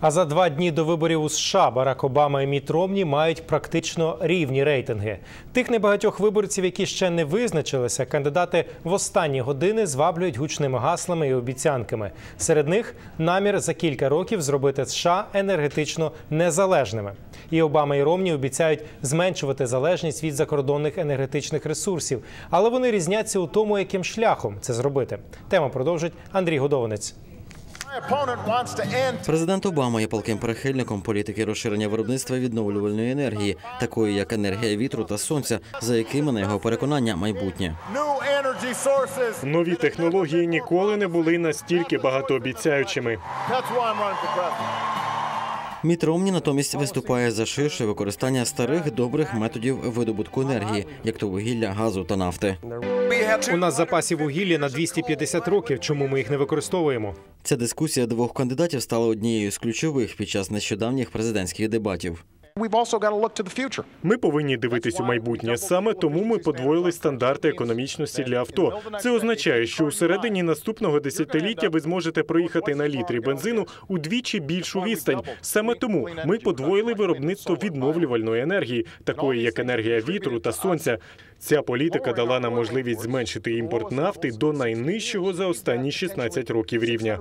А за два дні до виборів у США Барак Обама і Міт Ромні мають практично рівні рейтинги. Тих небагатьох виборців, які ще не визначилися, кандидати в останні години зваблюють гучними гаслами і обіцянками. Серед них намір за кілька років зробити США енергетично незалежними. І Обама і Ромні обіцяють зменшувати залежність від закордонних енергетичних ресурсів, але вони різняться у тому, яким шляхом це зробити. Тему продовжить Андрій Годованець. Президент Обама є палким прихильником політики розширення виробництва відновлювальної енергії, такої як енергія вітру та сонця, за якими на його переконання майбутнє. Нові технології ніколи не були настільки багатообіцяючими. Міт Ромні натомість виступає за ширше використання старих добрих методів видобутку енергії, як то вугілля, газу та нафти. У нас запасів вугілля на 250 років. Чому ми їх не використовуємо? Ця дискусія двох кандидатів стала однією з ключових під час нещодавніх президентських дебатів. We've also got to look to the future. Ми повинні дивитись у майбутнє. Саме тому ми подвоїли стандарти економічності для авто. Це означає, що у середині наступного десятиліття ви зможете проїхати на літрі бензину удвічі більшу відстань. Саме тому ми подвоїли виробництво відновлювальної енергії, такої як енергія вітру та сонця. Ця політика дала нам можливість зменшити імпорт нафти до найнижчого за останні 16 років рівня.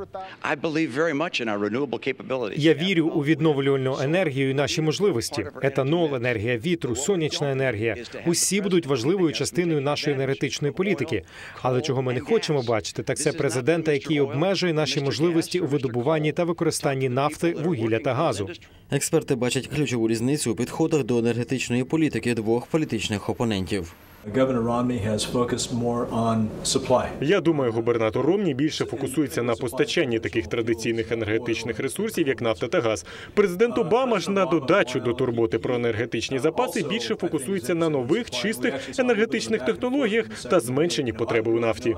I believe very much in our renewable capabilities. Я вірю у відновлювальну енергію і наші можливості. Етанол, енергія вітру, сонячна енергія усі будуть важливою частиною нашої енергетичної політики. Але чого ми не хочемо бачити, так це президента, який обмежує наші можливості у видобуванні та використанні нафти, вугілля та газу. Експерти бачать ключову різницю у підходах до енергетичної політики двох політичних опонентів. Governor Romney has focused more on supply. Я думаю, губернатор Ромні більше фокусується на постачанні таких традиційних енергетичних ресурсів, як нафта та газ. Президент Обама ж на додачу до турботи про енергетичні запаси більше фокусується на нових чистих енергетичних технологіях та зменшенні потреби у нафті.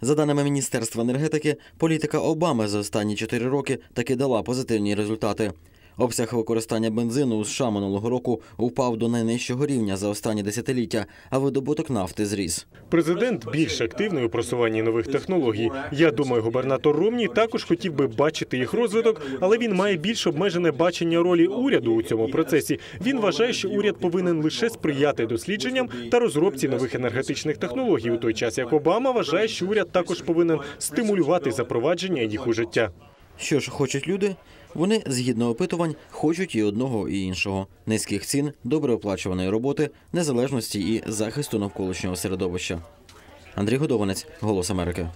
За даними Міністерства енергетики, політика Обами за останні чотири роки таки дала позитивні результати. Обсяг використання бензину у США минулого року впав до найнижчого рівня за останні десятиліття, а видобуток нафти зріс. Президент більш активний у просуванні нових технологій. Я думаю, губернатор Ромні також хотів би бачити їх розвиток, але він має більш обмежене бачення ролі уряду у цьому процесі. Він вважає, що уряд повинен лише сприяти дослідженням та розробці нових енергетичних технологій, у той час як Обама вважає, що уряд також повинен стимулювати запровадження їх у життя. Що ж хочуть люди? Вони, згідно опитувань, хочуть і одного, і іншого: низьких цін, добре оплачуваної роботи, незалежності і захисту навколишнього середовища. Андрій Годованець, Голос Америки.